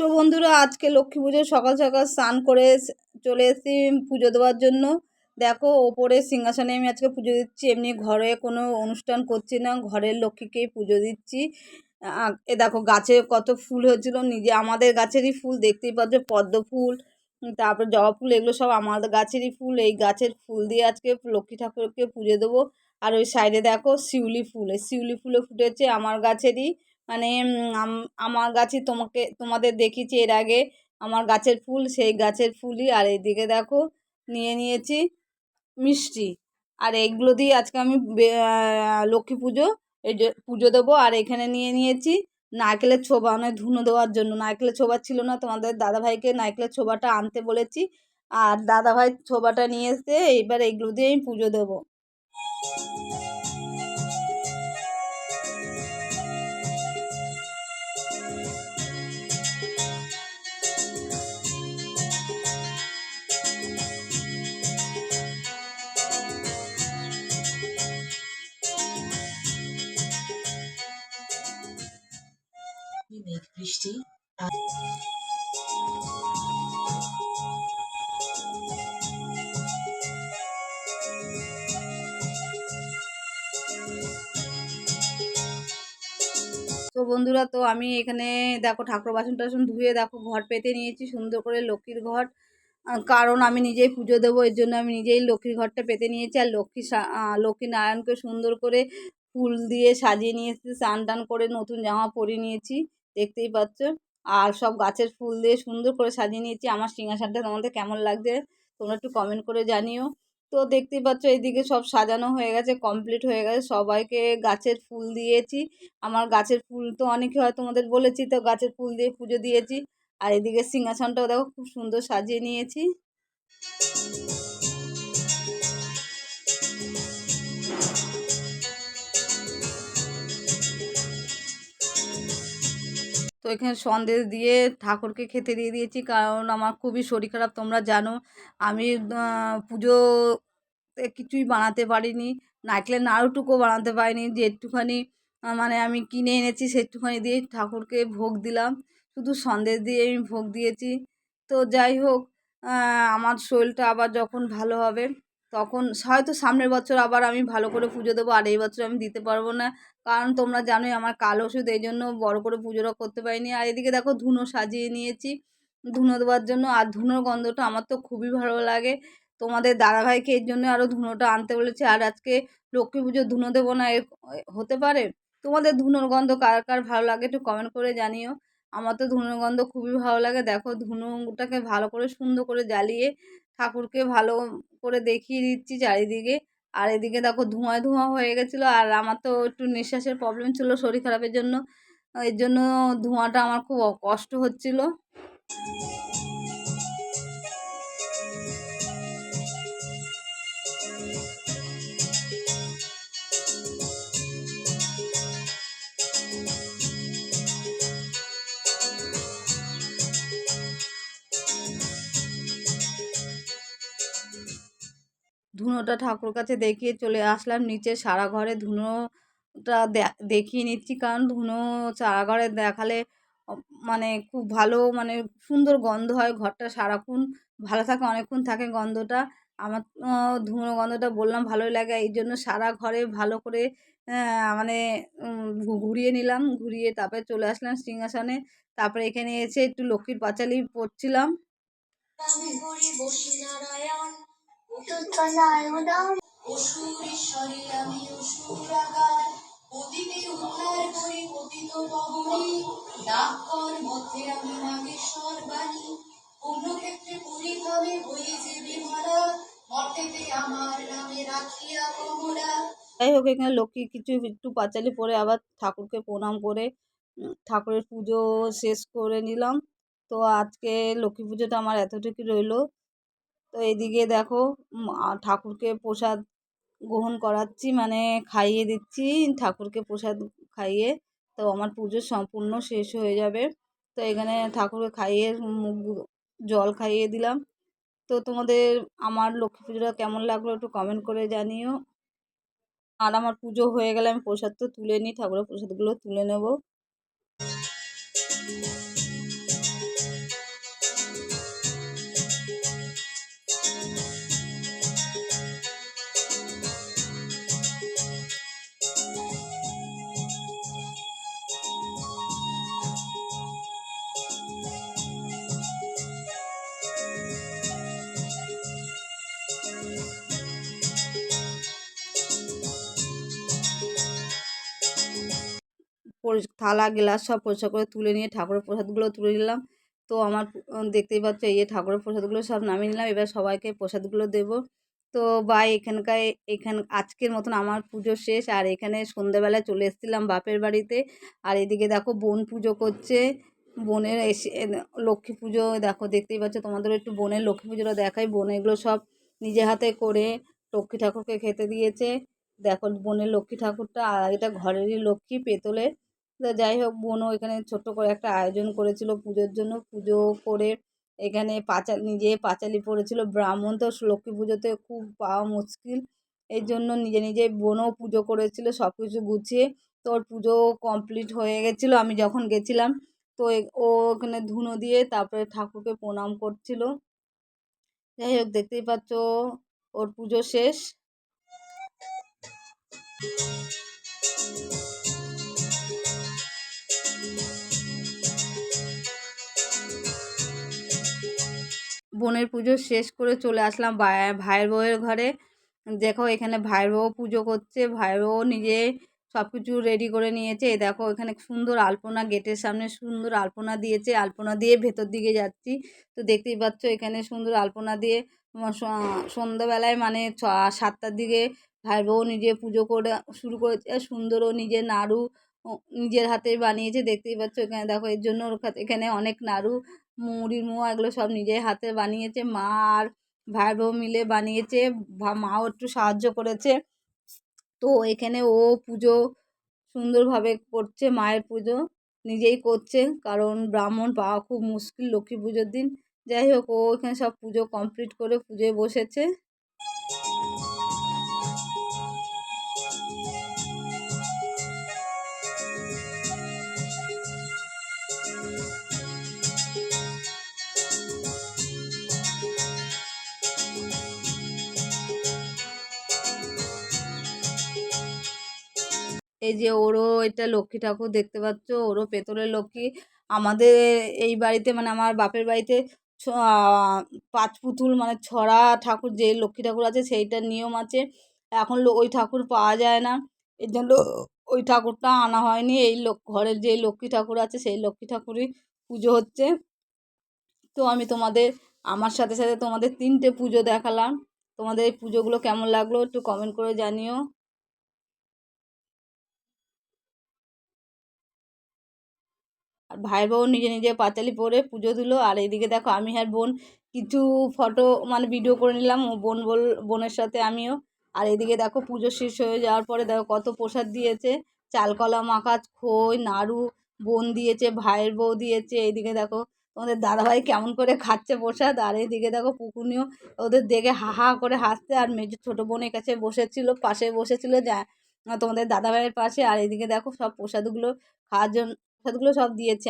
So বন্ধুরা, আজকে লক্ষ্মী পুজো সকাল সকাল স্নান করে চলে এসেছি পুজো দেওয়ার জন্য। দেখো, ওপরে সিংহাসনে আমি আজকে পুজো দিচ্ছি। এমনি ঘরে কোনো অনুষ্ঠান করছি না। ঘরের লক্ষ্মীকেই পুজো দিচ্ছি। এ দেখো, গাছে কত ফুল হয়েছিল। নিজে, আমাদের গাছেরই ফুল, দেখতেই পাচ্ছ, পদ্ম ফুল, তারপর জবা ফুল, এগুলো সব আমাদের গাছেরই ফুল। এই গাছের ফুল দিয়ে আজকে লক্ষ্মী ঠাকুরকে পুজো দেবো। আর ওই সাইডে দেখো, শিউলি ফুল। এই শিউলি ফুলও ফুটেছে, আমার গাছেরই। মানে আমার গাছে তোমাকে, তোমাদের দেখিয়েছি এর আগে আমার গাছের ফুল, সেই গাছের ফুলই। আর এইদিকে দেখো, নিয়ে নিয়েছি মিষ্টি। আর এইগুলো দিয়ে আজকে আমি লক্ষ্মী পুজো, এই পুজো দেবো। আর এখানে নিয়ে নিয়েছি নারকেলের ছোবা মানে ধুনো দেওয়ার জন্য। নারকেলের ছোবা ছিল না, তোমাদের দাদাভাইকে নারকেলের ছোবাটা আনতে বলেছি। আর দাদাভাই ছোবাটা নিয়ে এসে এইবার এইগুলো দিয়ে আমি পুজো দেবো। বৃষ্টি, তো বন্ধুরা, তো আমি এখানে দেখো ঠাকুর বাসন টাসন ধুয়ে দেখো ঘর পেতে নিয়েছি, সুন্দর করে লক্ষ্মীর ঘর। কারণ আমি নিজেই পুজো দেবো, এর জন্য আমি নিজেই লক্ষ্মীর ঘরটা পেতে নিয়েছি। আর লক্ষ্মী লক্ষ্মী নারায়ণকে সুন্দর করে ফুল দিয়ে সাজিয়ে নিয়েছি, স্নান টান করে নতুন জামা পরিয়ে নিয়েছি। দেখতেই পাচ্ছ। আর সব গাছের ফুল দিয়ে সুন্দর করে সাজিয়ে নিয়েছি। আমার সিংহাসনটা তোমাদের কেমন লাগছে তোমরা একটু কমেন্ট করে জানিও। তো দেখতেই পাচ্ছ এইদিকে সব সাজানো হয়ে গেছে কমপ্লিট হয়ে গেছে। সবাইকে গাছের ফুল দিয়েছি। আমার গাছের ফুল তো অনেকে হয় তোমাদের বলেছি, তো গাছের ফুল দিয়ে পুজো দিয়েছি। আর এদিকে সিংহাসনটাও দেখো খুব সুন্দর সাজিয়ে নিয়েছি। এখানে সন্দেশ দিয়ে ঠাকুরকে খেতে দিয়ে দিয়েছি। কারণ আমার খুবই শরীর খারাপ, তোমরা জানো। আমি পুজোতে কিছুই বানাতে পারিনি। নারকেলের নাড়ুটুকু বানাতে পারিনি। যে একটুখানি মানে আমি কিনে এনেছি সেটুখানি দিয়ে ঠাকুরকে ভোগ দিলাম। শুধু সন্দেশ দিয়ে আমি ভোগ দিয়েছি। তো যাই হোক আমার শরীরটা আবার যখন ভালো হবে তখন হয়তো সামনের বছর আবার আমি ভালো করে পুজো দেবো, আর এই বছর আমি দিতে পারব না। কারণ তোমরা জানোই আমার কাল ওষুধ, এই জন্য বড় করে পুজোটা করতে পারিনি। আর এদিকে দেখো ধুনো সাজিয়ে নিয়েছি। ধুনো দেওয়ার জন্য, আর ধুনোর গন্ধটা আমার তো খুবই ভালো লাগে। তোমাদের দাদাভাইকে এর জন্য আরও ধুনোটা আনতে বলেছি। আর আজকে লক্ষ্মী পুজো ধুনো দেবো না হতে পারে? তোমাদের ধুনোর গন্ধ কার কার ভালো লাগে একটু কমেন্ট করে জানিও। আমার তো ধুনোর গন্ধ খুবই ভালো লাগে। দেখো ধুনোটাকে ভালো করে সুন্দর করে জ্বালিয়ে ঠাকুরকে ভালো করে দেখিয়ে দিচ্ছি চারিদিকে। আর এদিকে দেখো ধোঁয়ায় ধোঁয়া হয়ে গেছিল আর আমার তো একটু নিঃশ্বাসের প্রবলেম ছিল শরীর খারাপের জন্য। এর জন্য ধোঁয়াটা আমার খুব কষ্ট হচ্ছিল। ধুনোটা ঠাকুর কাছে দেখিয়ে চলে আসলাম। নিচে সারা ঘরে ধুনোটা দেখিয়ে নিচ্ছি। কারণ ধুনো সারা ঘরে দেখালে মানে খুব ভালো মানে সুন্দর গন্ধ হয়। ঘরটা সারাক্ষণ ভালো থাকে, অনেকক্ষণ থাকে গন্ধটা। আমার ধুনো গন্ধটা বললাম ভালোই লাগে। এই জন্য সারা ঘরে ভালো করে মানে ঘুরিয়ে নিলাম। ঘুরিয়ে তারপরে চলে আসলাম সিংহাসনে। তারপরে এখানে এসে একটু লক্ষ্মীর পাঁচালি পড়ছিলাম বসি নারায়ণ আমি উদ্ধার করি মধ্যে আমি নাগেশ্বর বাণী যে বিমলা মর্তেতে আমার নামে রাখিয়া কমলা যাই হোক, এখানে লক্ষ্মী কিছু একটু পাঁচালি পরে আবার ঠাকুরকে প্রণাম করে ঠাকুরের পুজো শেষ করে নিলাম। তো আজকে লক্ষ্মী পুজোটা আমার এতটুকু রইল। তো এদিকে দেখো ঠাকুরকে প্রসাদ গ্রহণ করাচ্ছি মানে খাইয়ে দিচ্ছি, ঠাকুরকে প্রসাদ খাইয়ে। তো আমার পুজো সম্পূর্ণ শেষ হয়ে যাবে। তো এখানে ঠাকুরকে খাইয়ে, মুখ জল খাইয়ে দিলাম। তো তোমাদের আমার লক্ষ্মী পুজোটা কেমন লাগল একটু কমেন্ট করে জানিও। আর আমার পুজো হয়ে গেলে আমি প্রসাদ তো তুলে নিই, ঠাকুরের প্রসাদগুলো তুলে নেব। থালা, গ্লাস সব পরিষ্কার করে তুলে নিয়ে ঠাকুরের প্রসাদগুলো তুলে নিলাম। তো আমার দেখতেই পাচ্ছ এই ঠাকুরের প্রসাদগুলো সব নামিয়ে নিলাম। এবার সবাইকে প্রসাদগুলো দেবো। তো বাই এখানকার এখান, আজকের মতন আমার পুজো শেষ। আর এখানে সন্ধেবেলায় চলে এসেছিলাম বাপের বাড়িতে। আর এদিকে দেখো বোন পুজো করছে। বোনের এসে লক্ষ্মী পুজো, দেখো দেখতেই পাচ্ছ তোমাদের একটু বোনের লক্ষ্মী পুজোটা দেখাই। বোন এগুলো সব নিজে হাতে করে লক্ষ্মী ঠাকুরকে খেতে দিয়েছে। দেখো বোনের লক্ষ্মী ঠাকুরটা, আর এটা ঘরেরই লক্ষ্মী পেতলের। তো যাই হোক, বোনও এখানে ছোট্ট করে একটা আয়োজন করেছিল পুজোর জন্য। পুজো করে এখানে পাঁচা, নিজে পাঁচালি পড়েছিল। ব্রাহ্মণ তো লক্ষ্মী পুজোতে খুব পাওয়া মুশকিল। এই জন্য নিজে নিজে বোনও পুজো করেছিল সব কিছু গুছিয়ে। তো ওর পুজো কমপ্লিট হয়ে গেছিল, আমি যখন গেছিলাম, তো ও ওখানে ধুনো দিয়ে তারপরে ঠাকুরকে প্রণাম করছিল। যাই হোক, দেখতেই পাচ্ছ, ওর পুজো শেষ। বোনের পুজো শেষ করে চলে আসলাম ভাইয়ের বউয়ের ঘরে। দেখো এখানে ভাইয়ের বউ পুজো করছে ভাইয়ের বউ নিজে সব কিছু রেডি করে নিয়েছে। এই দেখো এখানে সুন্দর আলপনা, গেটের সামনে সুন্দর আলপনা দিয়েছে। আলপনা দিয়ে ভেতর দিকে যাচ্ছি। তো দেখতেই পাচ্ছ এখানে সুন্দর আলপনা দিয়ে সন্ধ্যাবেলায় মানে ছ, সাতটার দিকে ভাইয়ের বউ নিজে পুজো করে শুরু করেছে। সুন্দর ও নিজে নাড়ু নিজের হাতে বানিয়েছে। দেখতেই পাচ্ছ এখানে দেখো এর জন্য ওর এখানে অনেক নাড়ু মুড়ির মোয়া এগুলো সব নিজের হাতে বানিয়েছে। মা আর ভাই বউ মিলে বানিয়েছে। মাও একটু সাহায্য করেছে। তো এখানে ও পুজো সুন্দরভাবে করছে, মায়ের পুজো নিজেই করছে। কারণ ব্রাহ্মণ পাওয়া খুব মুশকিল লক্ষ্মী পুজোর দিন। যাই হোক, ও এখানে সব পুজো কমপ্লিট করে পুজোয় বসেছে। এই যে ওরও এটা লক্ষ্মী ঠাকুর দেখতে পাচ্ছ, ওরও পেতলের লক্ষ্মী। আমাদের এই বাড়িতে মানে আমার বাপের বাড়িতে পাঁচ পুতুল মানে ছড়া ঠাকুর যে লক্ষ্মী ঠাকুর আছে সেইটার নিয়ম আছে। এখন ওই ঠাকুর পাওয়া যায় না। এর জন্য ওই ঠাকুরটা আনা হয়নি। এই ঘরের যে লক্ষ্মী ঠাকুর আছে সেই লক্ষ্মী ঠাকুরই পুজো হচ্ছে। তো আমি তোমাদের, আমার সাথে সাথে তোমাদের তিনটে পুজো দেখালাম। তোমাদের এই পুজোগুলো কেমন লাগল একটু কমেন্ট করে জানিও। আর ভাইয়ের বউ নিজে নিজে পাঁচালি পরে পুজো দিল। আর এইদিকে দেখো আমি আর বোন কিছু ফটো মানে ভিডিও করে নিলাম। ও বোন বল, বোনের সাথে আমিও। আর এদিকে দেখো পুজো শেষ হয়ে যাওয়ার পরে দেখো কত প্রসাদ দিয়েছে। চালকলা মাখা, খই, নাড়ু বোন দিয়েছে, ভাইয়ের বউ দিয়েছে। এইদিকে দেখো তোমাদের দাদাভাই কেমন করে খাচ্ছে প্রসাদ। আর এইদিকে দেখো পুকুনিও ওদের দেখে হা হা করে হাসছে। আর মেজো ছোটো বোনের কাছে বসেছিল, পাশে বসেছিল, যা তোমাদের দাদাভাইয়ের পাশে। আর এদিকে দেখো সব প্রসাদগুলো খাওয়ার জন্য প্রসাদগুলো সব দিয়েছে